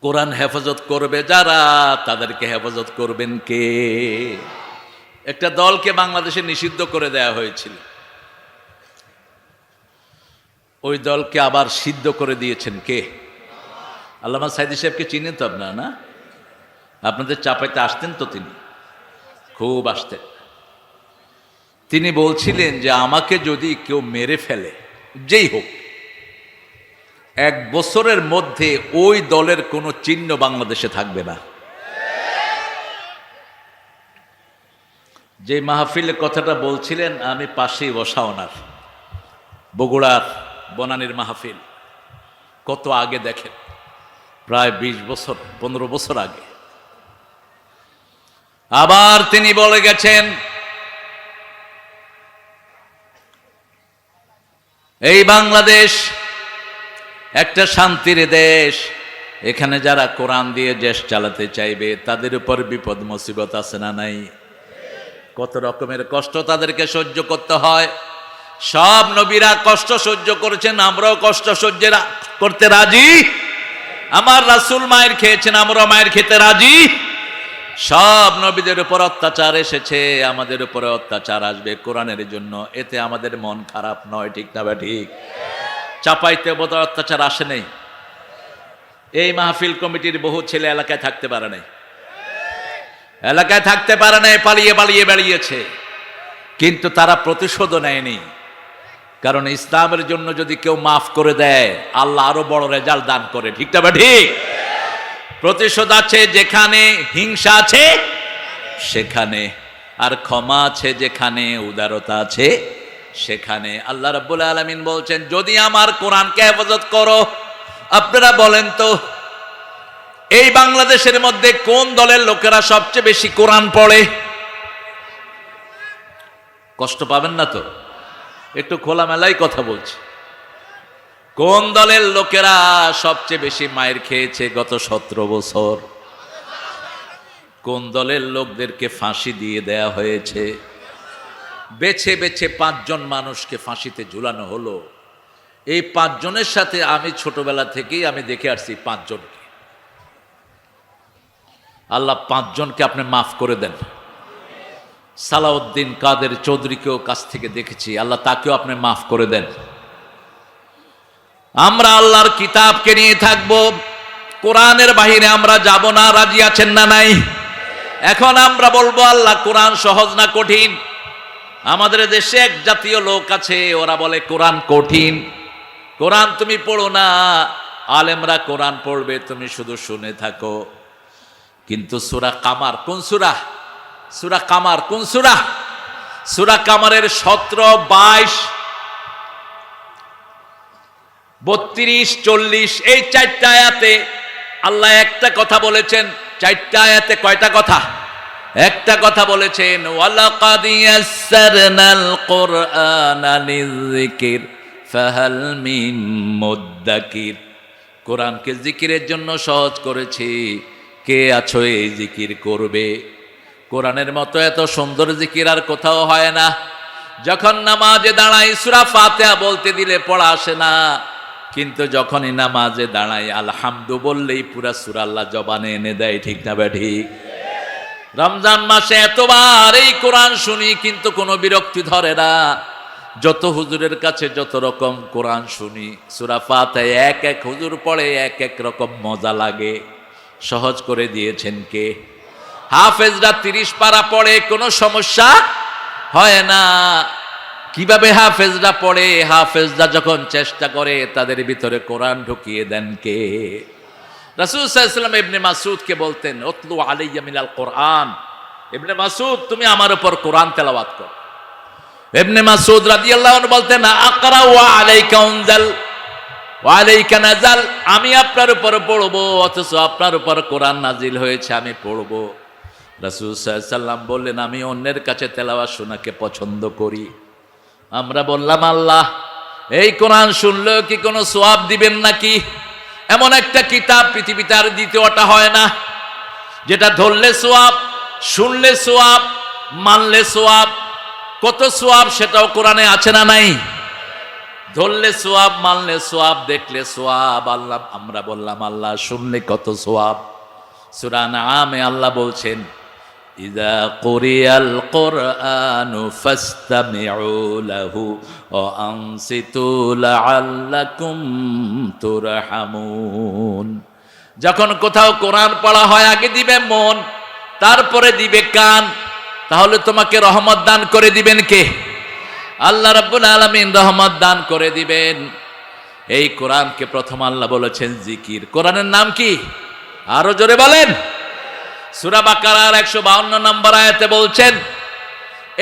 কোরআন হেফাজত করবে যারা, তাদেরকে হেফাজত করবেন কে? একটা দলকে বাংলাদেশে নিষিদ্ধ করে দেয়া হয়েছিল। ওই দলকে আবার সিদ্ধ করে দিয়েছেন কে? আল্লামা সাইদি সাহেবকে চিনেন তো আপনারা, না? আপনাদের চাপাইতে আসতেন তো তিনি? খুব আসতেন। তিনি বলছিলেন যে আমাকে যদি কেউ মেরে ফেলে, যেই হোক এক বছরের মধ্যে ওই দলের কোনো চিহ্ন বাংলাদেশে থাকবে না। যে মাহফিলের কথাটা বলছিলেন, আমি পাশেই বসা ওনার, বগুড়ার বনানীর মাহফিল। কত আগে দেখেন, প্রায় ২০ বছর, পনেরো বছর আগে। আবার তিনি বলে গেছেন, এই বাংলাদেশ একটা শান্তির দেশ। এখানে যারা কোরআন দিয়ে দেশ চালাতে চাইবে, তাদের উপর বিপদ, মুসিবত আছে না নাই? কত রকমের কষ্ট তাদেরকে সহ্য করতে হয়। সব নবীরা কষ্ট সহ্য করেছেন, আমরাও কষ্ট সহ্য করতে রাজি। আমার রাসুল মায়ের খেয়েছেন, আমরাও মায়ের খেতে রাজি। সব নবীদের উপর অত্যাচার এসেছে, আমাদের উপরে অত্যাচার আসবে কোরআনের জন্য। এতে আমাদের মন খারাপ নয়, ঠিক না বা ঠিক? চাপাইতে বোধ অত্যাচার আসে নেই। এই মাহফিল কমিটির বহু ছেলে এলাকায় থাকতে পারে নাই। এলাকায় থাকতে পারে নাই, পালিয়ে পালিয়ে বেরিয়েছে কিন্তু তারা প্রতিশোধও নেয়নি। কারণ ইসলামের জন্য যদি কেউ মাফ করে দেয়, আল্লাহ আরও বড় রেজাল্ট দান করে। ঠিক না বা ঠিক প্রতিশোধ আছে যেখানে, হিংসা আছে সেখানে। আর ক্ষমা আছে যেখানে, উদারতা আছে সেখানে আল্লাহ রাব্বুল আলামিন বলছেন, যদি আমার কোরআনকে হেফাজত করো। আপনারা বলেন তো, এই বাংলাদেশের মধ্যে কোন দলের লোকেরা সবচেয়ে বেশি কোরআন পড়ে? কষ্ট পাবেন না তো? একটু খোলামেলাই কথা বলছি। কোন দলের লোকেরা সবচেয়ে বেশি মায়ের খেয়েছে গত সতেরো বছর? কোন দলের লোকদেরকে ফাঁসি দিয়ে দেয়া হয়েছে? বেছে বেছে পাঁচজন মানুষকে ফাঁসিতে ঝুলানো হলো। এই পাঁচজনের সাথে আমি ছোটবেলা থেকেই আমি দেখে আসছি পাঁচজনকে। আল্লাহ পাঁচজনকে আপনি মাফ করে দেন। সালাউদ্দিন কাদের চৌধুরীকেও কাছ থেকে দেখেছি, আল্লাহ তাকেও আপনি মাফ করে দেন। আমরা আল্লাহর কিতাবকে নিয়ে থাকব। কোরআনের বাহিরে আমরা যাব না, রাজি আছেন না নাই? এখন আমরা বলব, আল্লাহ কোরআন সহজ না কঠিন। আমাদের দেশে এক জাতীয় লোক আছে, ওরা বলে কোরআন কঠিন। কোরআন তুমি পড়ো না, আলেমরা কোরআন পড়বে, তুমি শুধু শুনে থাকো। কিন্তু সুরা কামার, কোন সুরা? সুরা কামার, কোন সুরা? সুরা কামারের সতেরো, বাইশ, বত্রিশ, চল্লিশ, এই চারটা আয়াতে আল্লাহ একটা কথা বলেছেন। চারটা আয়াতে কয়টা কথা? একটা কথা বলেছেন কোরআনকে জিকিরের জন্য সহজ করেছি। কে আছো এই জিকির করবে? কোরআনের মতো এত সুন্দর জিকির আর কোথাও হয় না। যখন নামাজে দাঁড়াই, সুরা ফাতেহা বলতে দিলে পড়া আসে না। কিন্তু যখনই নামাজে দাঁড়াই, আলহামদু বললেই পুরা সুরা আল্লাহ জবানে এনে দেয়, ঠিক না বে ঠিক রমজান মাসে এতবার এই কোরআন শুনি, কিন্তু কোনো বিরক্তি ধরে না। যত হুজুরের কাছে যত রকম কোরআন শুনি, সুরা ফাতে এক এক হুজুর পড়ে, এক এক রকম মজা লাগে। সহজ করে দিয়েছেন কে? হাফেজরা তিরিশ পারা পড়ে, কোনো সমস্যা হয় না। কীভাবে হাফেজরা পড়ে? হাফেজরা যখন চেষ্টা করে, তাদের ভিতরে কোরআন ঢুকিয়ে দেন কে? রাসুল সাল্লাম ইবনে মাসুদকে বলতেন ওতলু আলাইয়া মিনাল কোরআন। ইবনে মাসুদ তুমি আমার উপর কোরআন তেলাওয়াত কর। ইবনে মাসুদ রাদিয়াল্লাহু আনহু বলতেন আকরা ওয়া আলাইকা উনজাল, ওয়া আলাইকা নাজাল। আমি আপনার উপর পড়ব, অথচ আপনার উপর কোরআন নাজিল হয়েছে, আমি পড়ব। রাসূল সাল্লাম বললেন, আমি অন্যের কাছে তেলাওয়াত শোনাকে পছন্দ করি। আমরা বললাম, আল্লাহ, এই কোরআন শুনলেও কি কোনো সোয়াব দিবেন নাকি? এমন একটা কিতাব পৃথিবীতে আর দ্বিতীয়টা হয় না। যেটা ধরলে সোয়াব, শুনলে সোয়াব, মানলে সোয়াব, কত সোয়াব সেটাও কোরআনে আছে না নাই? ধরলে সোয়াব, মানলে সোয়াব, দেখলে সোয়াব, আল্লাহ আমরা বললাম, আল্লাহ, শুনলে কত সোয়াব? সুরান আমে আল্লাহ বলছেন কোরিয়াল কোরআনু ফাস্তামিউ লাহু ও আনসিতু লাআল্লাকুম তুরহামুন। যখন কোথাও কোরআন পড়া হয়, আগে দিবে মন, তারপরে দিবে কান। তাহলে তোমাকে রহমত দান করে দিবেন কে? আল্লাহ রাব্বুল আলামিন রহমত দান করে দিবেন। এই কোরআনকে প্রথম আল্লাহ বলেছেন জিকির। কোরআনের নাম কি? আরও জোরে বলেন। সূরা বাকারার 152 নম্বর আয়াতে বলছেন,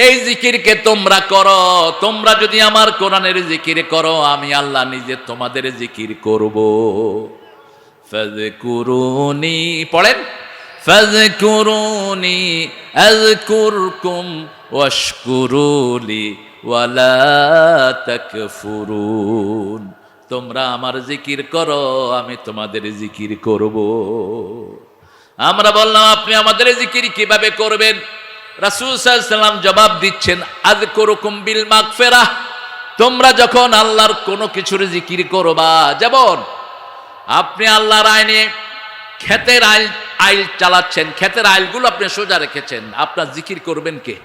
এই জিকিরকে তোমরা করো, তোমরা যদি আমার কোরআনের জিকির করো, আমি আল্লাহ নিজে তোমাদের জিকির করব। ফাযকুরুনি, পড়েন, ফাযকুরুনি আযকুরকুম ওয়াশকুরুলি ওয়ালা তাকফুরুন। তোমরা আমার জিকির করো, আমি তোমাদের জিকির করব। আমরা বললাম, আপনি আমাদের জিকির কীভাবে করবেন? রাসূল সাল্লাম জবাব দিচ্ছেন আদ করুকুম বিল মাগফিরা তোমরা যখন আল্লাহর কোনো কিছুর জিকির করবা, যেমন আপনি আল্লাহর আইনে ক্ষেতের আইল আইল চালাচ্ছেন, ক্ষেতের আইলগুলো আপনি সোজা রেখেছেন, আপনার জিকির করবেন কে?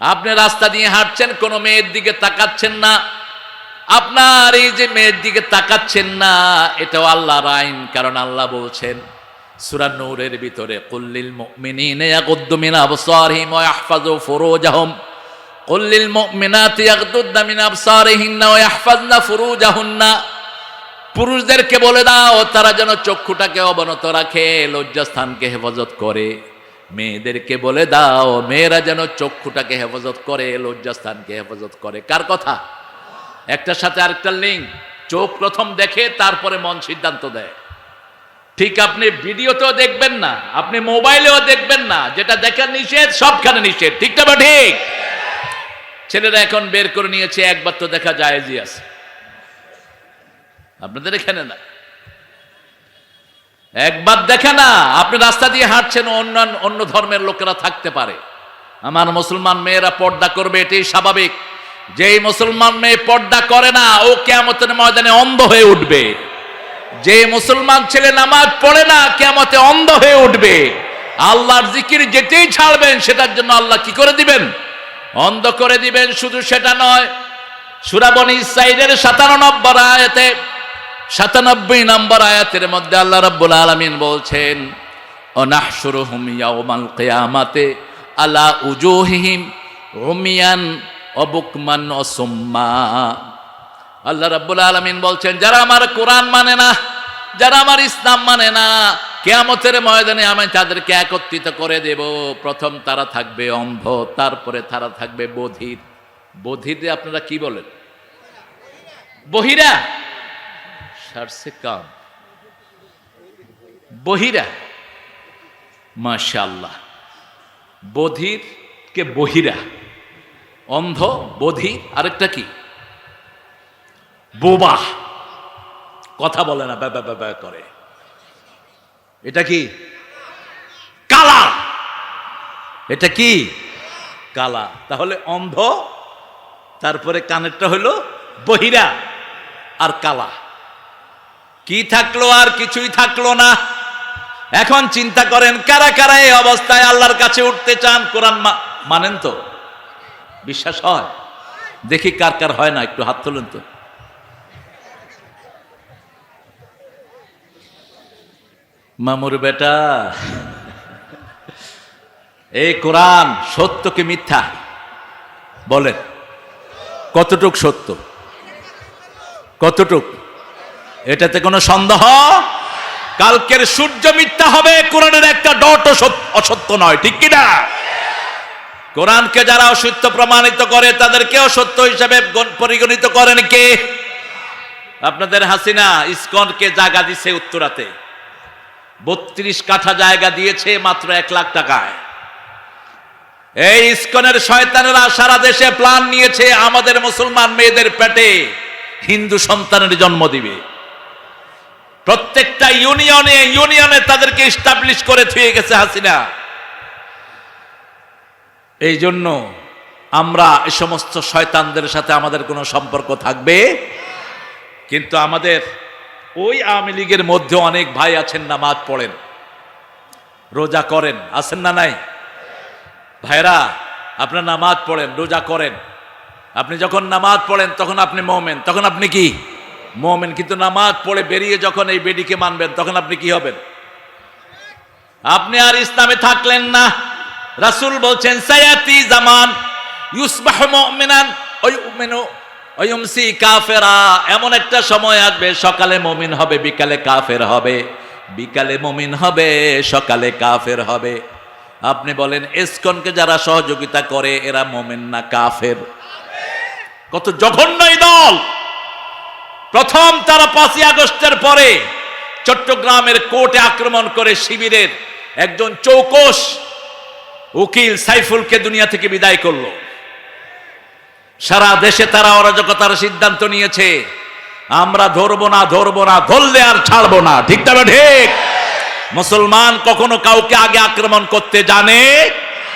আপনি রাস্তা দিয়ে হাঁটছেন, কোনো মেয়ের দিকে তাকাচ্ছেন না, আপনার এই যে মেয়ের দিকে তাকাচ্ছেন না, এটাও আল্লাহর আইন, কারণ আল্লাহ বলছেন সূরা নূরের ভিতরে, কুল্লিল মুমিনিনা ইয়াগুদ্দু মিন আবসারিহিম ওয়া ইয়াহফাযু ফুরুজাহুম। কুল্লিল মুমিনাতি ইয়াগদুদ্দা মিন আবসারিহিন্না ওয়া ইয়াহফাযনা ফুরুজাহুন্না। পুরুষদেরকে বলে দাও, তারা যেন চক্ষুটাকে অবনত রাখে, লজ্জাস্থানকে হেফাজত করে। মেয়েদেরকে বলে দাও, মেয়েরা যেন চক্ষুটাকে হেফাজত করে, লজ্জাস্থানকে হেফাজত করে। কার কথা? একটার সাথে আরেকটা লিঙ্ক। চোখ প্রথম দেখে, তারপরে মন সিদ্ধান্ত দেয়। ঠিক আপনি ভিডিওতেও দেখবেন না, আপনি মোবাইলেও দেখবেন না, যেটা দেখার নিষেধ, সবখানে নিষেধ। ঠিক বা ঠিক? ছেলেরা এখন বের করে নিয়েছে, একবার তো দেখা যায় আছে। আপনাদের এখানে না? একবার দেখে না, আপনি রাস্তা দিয়ে হাঁটছেন, অন্য অন্য ধর্মের লোকেরা থাকতে পারে। আমার মুসলমান মেয়েরা পর্দা করবে, এটাই স্বাভাবিক। যেই মুসলমান মেয়ে পর্দা করে না, ও কেমতের ময়দানে অন্ধ হয়ে উঠবে। যে মুসলমান ছেলে নামাজ পড়ে না কেমতে অন্ধ হয়ে উঠবে। আল্লাহর জিকির যেতেই ছাড়বেন, সেটার জন্য আল্লাহ কি করে দিবেন? অন্ধ করে দিবেন শুধু সেটা নয়। সুরাবনী সাইডের সাতান্ন নম্বর আয়াতে, সাতানব্বই নম্বর আয়াতের মধ্যে আল্লাহ রাব্বুল আলামিন বলছেন, অনাহশুরুহুম ইয়াউমাল কিয়ামাতে আলা উজুহিহিম উমিয়ান অবুকমান অসম্মা। আল্লাহ রাব্বুল আলামিন বলছেন, যারা আমার কোরআন মানে না, যারা আমার ইসলাম মানে না, কেয়ামতের ময়দানে আমি তাদেরকে একত্রিত করে দেব। প্রথম তারা থাকবে অন্ধ, তারপরে তারা থাকবে বধির। বধির আপনারা কি বলেন? বহিরা? সারসে কাম বহিরা? মাশাল্লাহ বধির কে বহিরা। অন্ধ, বধির, আরেকটা কি? বোবা। কথা বলে না, ব্যা ব্যা ব্যা করে। এটা কি? কালা। এটা কি? কালা। তাহলে অন্ধ, তারপরে কানেরটা হলো বহিরা আর কালা। কি থাকল আর কিছুই থাকল না। এখন চিন্তা করেন, কারা কারা এই অবস্থায় আল্লাহর কাছে উঠতে চান? কোরআন মানেন তো? বিশ্বাস হয়? দেখি কার কার হয় না, একটু হাত তোলেন তো। মামুর বেটা। এই কোরআন সত্য কি মিথ্যা? বলেন। কতটুক সত্য? কতটুক? এটাতে কোনো সন্দেহ? কালকের সূর্য মিথ্যা হবে, কোরআনের একটা ডট অসত্য নয়, ঠিক কিনা কোরআনকে যারা অসত্য প্রমাণিত করে, তাদেরকে অসত্য হিসাবে পরিগণিত করেন কে? আপনাদের হাসিনা, ইসকনকে জাগা দিছে উত্তরাতে। বত্রিশ কাঠা জায়গা দিয়েছে মাত্র এক লাখ টাকায়। এই ইসকনের শয়তানেরা সারা দেশে প্ল্যান নিয়েছে, আমাদের মুসলমান মেয়েদের পেটে হিন্দু সন্তানের জন্ম দিবে। প্রত্যেকটা ইউনিয়নে ইউনিয়নে তাদেরকে ইস্টাবলিশ করে থুয়ে গেছে হাসিনা। এই জন্য আমরা এই সমস্ত শয়তানদের সাথে আমাদের কোনো সম্পর্ক থাকবে? কিন্তু আমাদের ওই আওয়ামী লীগের মধ্যে অনেক ভাই আছেন, নামাজ পড়েন। রোজা করেন। আছেন না নাই? ভাইরা, আপনার নামাজ পড়েন, রোজা করেন। আপনি যখন নামাজ পড়েন, তখন আপনি মোমেন। তখন আপনি কি? মোমেন। কিন্তু নামাজ পড়ে বেরিয়ে যখন এই বেডিকে মানবেন, তখন আপনি কি হবেন? আপনি আর ইসলামে থাকলেন না। রাসূল বলছেন, সায়াতি জামান, ইউসবাহ মুমিনান ওই ওয়ুমসি কাফেরা, এমন একটা সময় আসবে, সকালে মুমিন হবে, বিকালে কাফের হবে। বিকালে মুমিন হবে, সকালে কাফের হবে। আপনি বলেন, এসকনকে যারা সহযোগিতা করে, এরা মোমেন না কাফের? কত জঘন্য দল! প্রথম তারা পাঁচই আগস্টের পরে চট্টগ্রামের কোর্টে আক্রমণ করে শিবিরের একজন চৌকস উকিল সাইফুলকে দুনিয়া থেকে বিদায় করল। সারা দেশে তারা অরাজকতার সিদ্ধান্ত নিয়েছে। আমরা ধরবো না ধরবো না, ধরলে আর ছাড়বো না। ঠিক তবে ঠিক? মুসলমান কখনো কাউকে আগে আক্রমণ করতে জানে?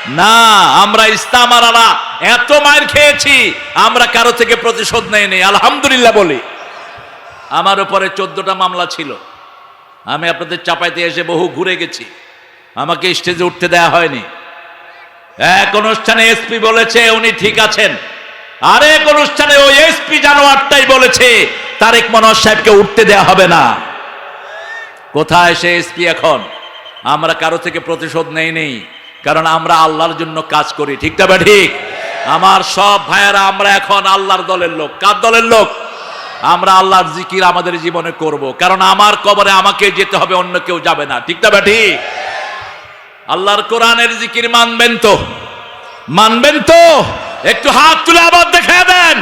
না, আমরা ইস্তামারারা এত মায়ের খেয়েছি, আমরা কারও থেকে প্রতিশোধ নেই নেই। আলহামদুলিল্লাহ বলি। আমার উপরে চোদ্দটা মামলা ছিল। আমি আপনাদের চাপাইতে এসে বহু ঘুরে গেছি। আমাকে স্টেজে উঠতে দেয়া হয়নি। এক অনুষ্ঠানে এসপি বলেছে, উনি ঠিক আছেন। আরেক অনুষ্ঠানে ওই এসপি জানোয়ারটাই বলেছে, তারেক মনোহর সাহেবকে উঠতে দেয়া হবে না। কোথায় সে এসপি এখন? আমরা কারও থেকে প্রতিশোধ নেই নেই, কারণ আমরা আল্লাহর জন্য কাজ করি, ঠিক তবে ঠিক? আমার সব ভাইয়েরা, আমরা এখন আল্লাহর দলের লোক। কার দলের লোক? আমরা আল্লাহর জিকির আমাদের জীবনে করব, কারণ আমার কবরে আমাকে যেতে হবে, অন্য কেউ যাবে না, ঠিক তবে ঠিক? আল্লাহর কোরআনের জিকির মানবেন তো? মানবেন তো? একটু হাত তুলে আবার দেখে দেন।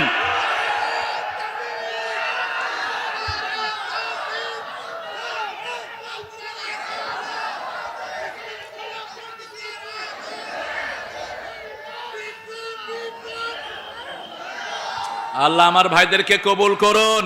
আল্লাহ আমার ভাইদেরকে কবুল করুন।